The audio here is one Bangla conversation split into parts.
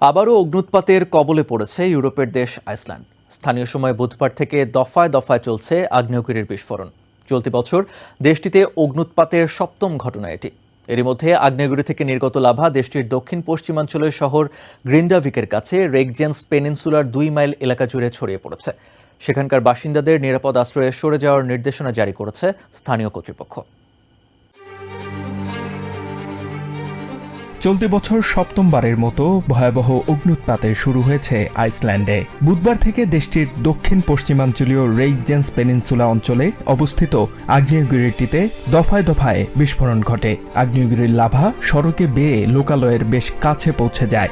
আবারও অগ্নুৎপাতের কবলে পড়েছে ইউরোপের দেশ আইসল্যান্ড। স্থানীয় সময় বুধবার থেকে দফায় দফায় চলছে আগ্নেয়গিরির বিস্ফোরণ। চলতি বছর দেশটিতে অগ্নুৎপাতের সপ্তম ঘটনা এটি। এরই মধ্যে আগ্নেয়গিরি থেকে নির্গত লাভা দেশটির দক্ষিণ পশ্চিমাঞ্চলের শহর গ্রিন্ডাভিকের কাছে রেগজেন্স পেনিনসুলার দুই মাইল এলাকা জুড়ে ছড়িয়ে পড়েছে। সেখানকার বাসিন্দাদের নিরাপদ আশ্রয়ে সরে যাওয়ার নির্দেশনা জারি করেছে স্থানীয় কর্তৃপক্ষ। চলতি বছর সপ্তমবারের মতো ভয়াবহ অগ্নুৎপাতের শুরু হয়েছে আইসল্যান্ডে। বুধবার থেকে দেশটির দক্ষিণ পশ্চিমাঞ্চলীয় রেইকজেন্স পেনিনসুলা অঞ্চলে অবস্থিত আগ্নেয়গিরিটিতে দফায় দফায় বিস্ফোরণ ঘটে। আগ্নেয়গিরির লাভা সড়কে বেয়ে লোকালয়ের বেশ কাছে পৌঁছে যায়।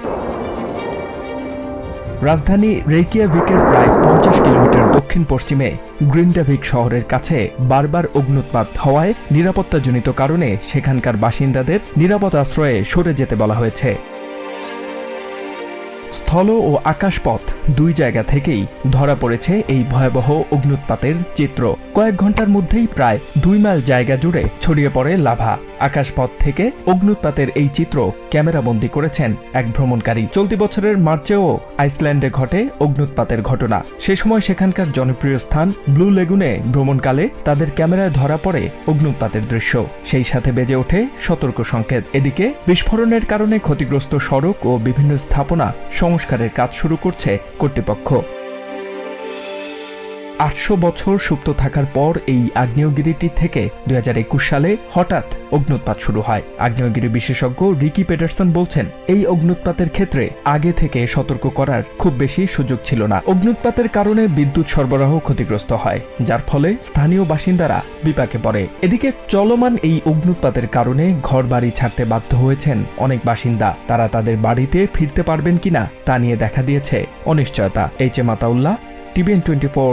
রাজধানী রেকিয়াভিকের প্রায় পঞ্চাশ কিলোমিটার দক্ষিণ পশ্চিমে গ্রিন্ডাভিক শহরের কাছে বারবার অগ্নুৎপাত হওয়ায় নিরাপত্তাজনিত কারণে সেখানকার বাসিন্দাদের নিরাপদ আশ্রয়ে সরে যেতে বলা হয়েছে। স্থল ও আকাশপথ দুই জায়গা থেকেই ধরা পড়েছে এই ভয়াবহ অগ্নুৎপাতের চিত্র। কয়েক ঘণ্টার মধ্যেই প্রায় দুই মাইল জায়গা জুড়ে ছড়িয়ে পড়ে লাভা। আকাশপথ থেকে অগ্নুৎপাতের এই চিত্র ক্যামেরাবন্দি করেছেন এক ভ্রমণকারী। চলতি বছরের মার্চেও আইসল্যান্ডে ঘটে অগ্নুৎপাতের ঘটনা। সে সময় সেখানকার জনপ্রিয় স্থান ব্লু লেগুনে ভ্রমণকালে তাদের ক্যামেরায় ধরা পড়ে অগ্নুৎপাতের দৃশ্য। সেই সাথে বেজে ওঠে সতর্ক সংকেত। এদিকে বিস্ফোরণের কারণে ক্ষতিগ্রস্ত সড়ক ও বিভিন্ন স্থাপনা সংস্কারের কাজ শুরু করছে কর্তৃপক্ষ। আটশো বছর সুপ্ত থাকার পর এই আগ্নেয়গিরিটি থেকে দুই হাজার একুশ সালে হঠাৎ অগ্নুৎপাত শুরু হয়। আগ্নেয়গিরি বিশেষজ্ঞ রিকি পেটারসন বলছেন, এই অগ্নুৎপাতের ক্ষেত্রে আগে থেকে সতর্ক করার খুব বেশি সুযোগ ছিল না। অগ্নুৎপাতের কারণে বিদ্যুৎ সরবরাহ ক্ষতিগ্রস্ত হয়, যার ফলে স্থানীয় বাসিন্দারা বিপাকে পড়ে। এদিকে চলমান এই অগ্নুৎপাতের কারণে ঘর বাড়ি ছাড়তে বাধ্য হয়েছেন অনেক বাসিন্দা। তারা তাদের বাড়িতে ফিরতে পারবেন কিনা তা নিয়ে দেখা দিয়েছে অনিশ্চয়তা। H A Mataullah, TVN twenty four